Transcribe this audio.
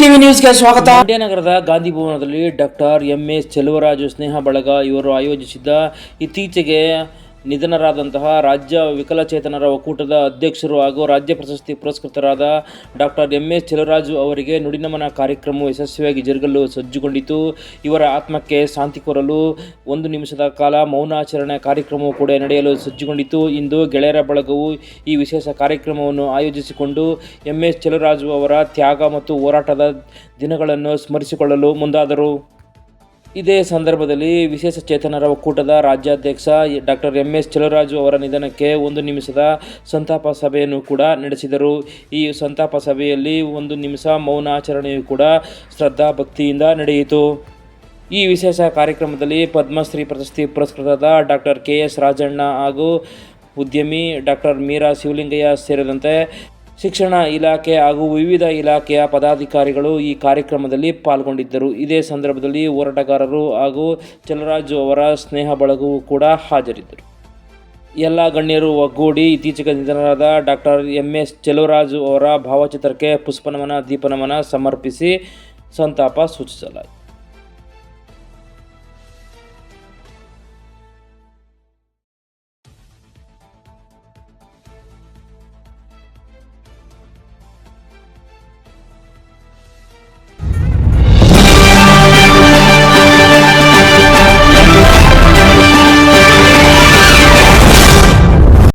TV ನ್ಯೂಸ್ಗೆ ಸ್ವಾಗತ. ಮಂಡ್ಯನಗರದ ಗಾಂಧಿ ಭವನದಲ್ಲಿ ಡಾಕ್ಟರ್ ಎಂ ಎಸ್ ಚೆಲುವರಾಜು ಸ್ನೇಹ ಬಳಗ ಇವರು ಆಯೋಜಿಸಿದ್ದ ಇತ್ತೀಚೆಗೆ ನಿಧನರಾದಂತಹ ರಾಜ್ಯ ವಿಕಲಚೇತನರ ಒಕ್ಕೂಟದ ಅಧ್ಯಕ್ಷರು ಹಾಗೂ ರಾಜ್ಯ ಪ್ರಶಸ್ತಿ ಪುರಸ್ಕೃತರಾದ ಡಾಕ್ಟರ್ ಎಂ ಎಸ್ ಚೆಲುವರಾಜು ಅವರಿಗೆ ನುಡಿನಮನ ಕಾರ್ಯಕ್ರಮವು ಯಶಸ್ವಿಯಾಗಿ ಜರುಗಲು ಸಜ್ಜುಗೊಂಡಿತು. ಇವರ ಆತ್ಮಕ್ಕೆ ಶಾಂತಿ ಕೋರಲು ಒಂದು ನಿಮಿಷದ ಕಾಲ ಮೌನಾಚರಣೆ ಕಾರ್ಯಕ್ರಮವು ಕೂಡ ನಡೆಯಲು ಸಜ್ಜುಗೊಂಡಿತು. ಇಂದು ಗೆಳೆಯರ ಬಳಗವು ಈ ವಿಶೇಷ ಕಾರ್ಯಕ್ರಮವನ್ನು ಆಯೋಜಿಸಿಕೊಂಡು ಎಂ ಎಸ್ ಚೆಲುವರಾಜು ಅವರ ತ್ಯಾಗ ಮತ್ತು ಹೋರಾಟದ ದಿನಗಳನ್ನು ಸ್ಮರಿಸಿಕೊಳ್ಳಲು ಮುಂದಾದರು. ಇದೇ ಸಂದರ್ಭದಲ್ಲಿ ವಿಶೇಷ ಚೇತನರ ಒಕ್ಕೂಟದ ರಾಜ್ಯಾಧ್ಯಕ್ಷ ಡಾಕ್ಟರ್ ಎಂ ಎಸ್ ಚಲರಾಜು ಅವರ ನಿಧನಕ್ಕೆ ಒಂದು ನಿಮಿಷದ ಸಂತಾಪ ಸಭೆಯನ್ನು ಕೂಡ ನಡೆಸಿದರು. ಈ ಸಂತಾಪ ಸಭೆಯಲ್ಲಿ ಒಂದು ನಿಮಿಷ ಮೌನಾಚರಣೆಯು ಕೂಡ ಶ್ರದ್ಧಾ ಭಕ್ತಿಯಿಂದ ನಡೆಯಿತು. ಈ ವಿಶೇಷ ಕಾರ್ಯಕ್ರಮದಲ್ಲಿ ಪದ್ಮಶ್ರೀ ಪ್ರಶಸ್ತಿ ಪುರಸ್ಕೃತದ ಡಾಕ್ಟರ್ ಕೆ ಎಸ್ ರಾಜಣ್ಣ ಹಾಗೂ ಉದ್ಯಮಿ ಡಾಕ್ಟರ್ ಮೀರಾ ಶಿವಲಿಂಗಯ್ಯ ಸೇರಿದಂತೆ ಶಿಕ್ಷಣ ಇಲಾಖೆ ಹಾಗೂ ವಿವಿಧ ಇಲಾಖೆಯ ಪದಾಧಿಕಾರಿಗಳು ಈ ಕಾರ್ಯಕ್ರಮದಲ್ಲಿ ಪಾಲ್ಗೊಂಡಿದ್ದರು. ಇದೇ ಸಂದರ್ಭದಲ್ಲಿ ಹೋರಾಟಗಾರರು ಹಾಗೂ ಚಲರಾಜು ಅವರ ಸ್ನೇಹ ಬಳಗವು ಕೂಡ ಹಾಜರಿದ್ದರು. ಎಲ್ಲ ಗಣ್ಯರು ಒಗ್ಗೂಡಿ ಇತ್ತೀಚೆಗೆ ನಿಧನರಾದ ಡಾಕ್ಟರ್ ಎಂ ಎಸ್ ಚೆಲುವರಾಜು ಅವರ ಭಾವಚಿತ್ರಕ್ಕೆ ಪುಷ್ಪನಮನ, ದೀಪನಮನ ಸಮರ್ಪಿಸಿ ಸಂತಾಪ ಸೂಚಿಸಲಾಯಿತು.